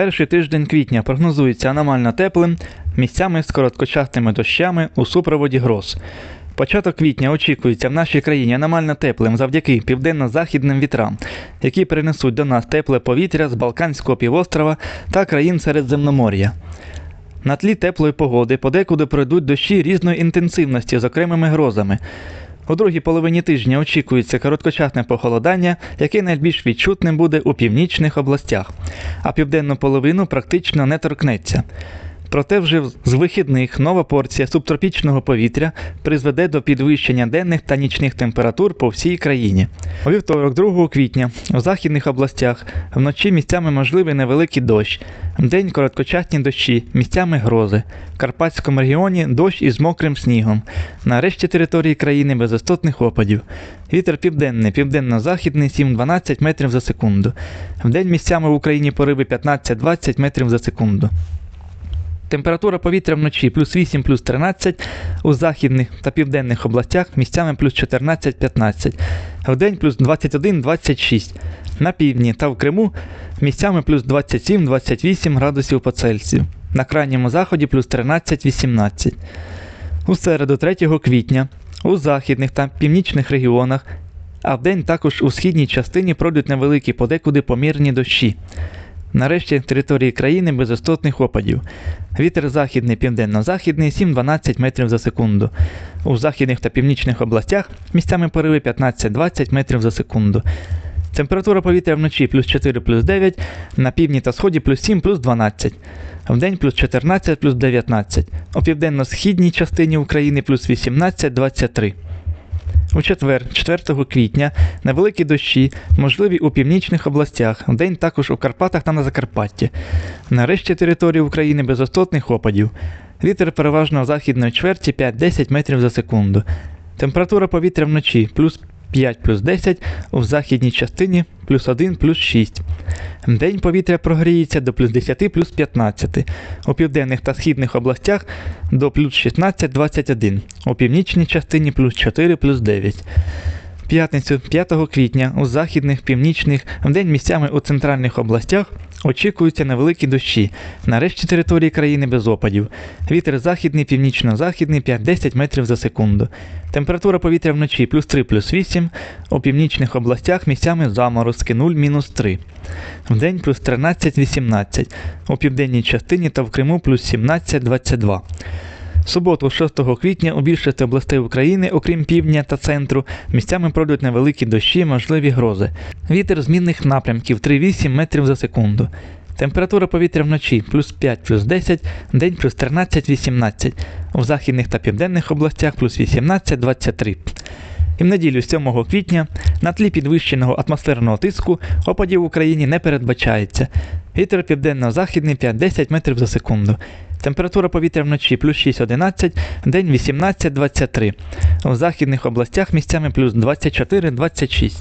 Перший тиждень квітня прогнозується аномально теплим, місцями з короткочасними дощами у супроводі гроз. Початок квітня очікується в нашій країні аномально теплим завдяки південно-західним вітрам, які принесуть до нас тепле повітря з Балканського півострова та країн Середземномор'я. На тлі теплої погоди подекуди пройдуть дощі різної інтенсивності з окремими грозами. У другій половині тижня очікується короткочасне похолодання, яке найбільш відчутним буде у північних областях, а південну половину практично не торкнеться. Проте вже з вихідних нова порція субтропічного повітря призведе до підвищення денних та нічних температур по всій країні. У вівторок, 2 квітня, у західних областях вночі місцями можливий невеликий дощ, вдень короткочасні дощі, місцями грози. В Карпатському регіоні дощ із мокрим снігом. На решті території країни без істотних опадів. Вітер південний, південно-західний 7-12 метрів за секунду. Вдень місцями в Україні пориви 15-20 метрів за секунду. Температура повітря вночі плюс 8, плюс 13, у західних та південних областях місцями плюс 14-15, вдень плюс 21-26, на півдні та в Криму місцями плюс 27-28 градусів по Цельсію, на крайньому заході плюс 13-18. У середу 3 квітня у західних та північних регіонах, а вдень також у східній частині пройдуть невеликі подекуди помірні дощі. Нарешті території країни без істотних опадів. Вітер західний південно-західний 7-12 метрів за секунду. У західних та північних областях місцями пориви 15-20 метрів за секунду. Температура повітря вночі плюс 4 плюс 9, на півдні та сході плюс 7 плюс 12. Вдень плюс 14 плюс 19. У південно-східній частині України плюс 18 23. У четвер, 4 квітня, невеликі дощі, можливі у північних областях, вдень також у Карпатах та на Закарпатті. Нарешті території України без істотних опадів. Вітер переважно в західної чверті 5-10 метрів за секунду. Температура повітря вночі плюс 5 плюс 10, у західній частині плюс 1 плюс 6. День повітря прогріється до плюс 10 плюс 15. У південних та східних областях до плюс 16-21. У північній частині плюс 4 плюс 9. П'ятницю 5 квітня у західних, північних, вдень місцями у центральних областях очікуються невеликі дощі. Нарешті території країни без опадів. Вітер західний, північно-західний 5-10 метрів за секунду. Температура повітря вночі плюс 3 плюс 8. У північних областях місцями заморозки 0-3. Вдень плюс 13-18. У південній частині та в Криму плюс 17-22. В суботу, 6 квітня, у більшості областей України, окрім півдня та центру, місцями пройдуть невеликі дощі, можливі грози. Вітер змінних напрямків 3-8 метрів за секунду. Температура повітря вночі плюс 5 плюс 10, день плюс 13-18. У західних та південних областях плюс 18-23. І в неділю 7 квітня на тлі підвищеного атмосферного тиску опадів в Україні не передбачається. Вітер південно-західний 5-10 метрів за секунду. Температура повітря вночі плюс 6-11, день 18-23. У західних областях місцями плюс 24-26.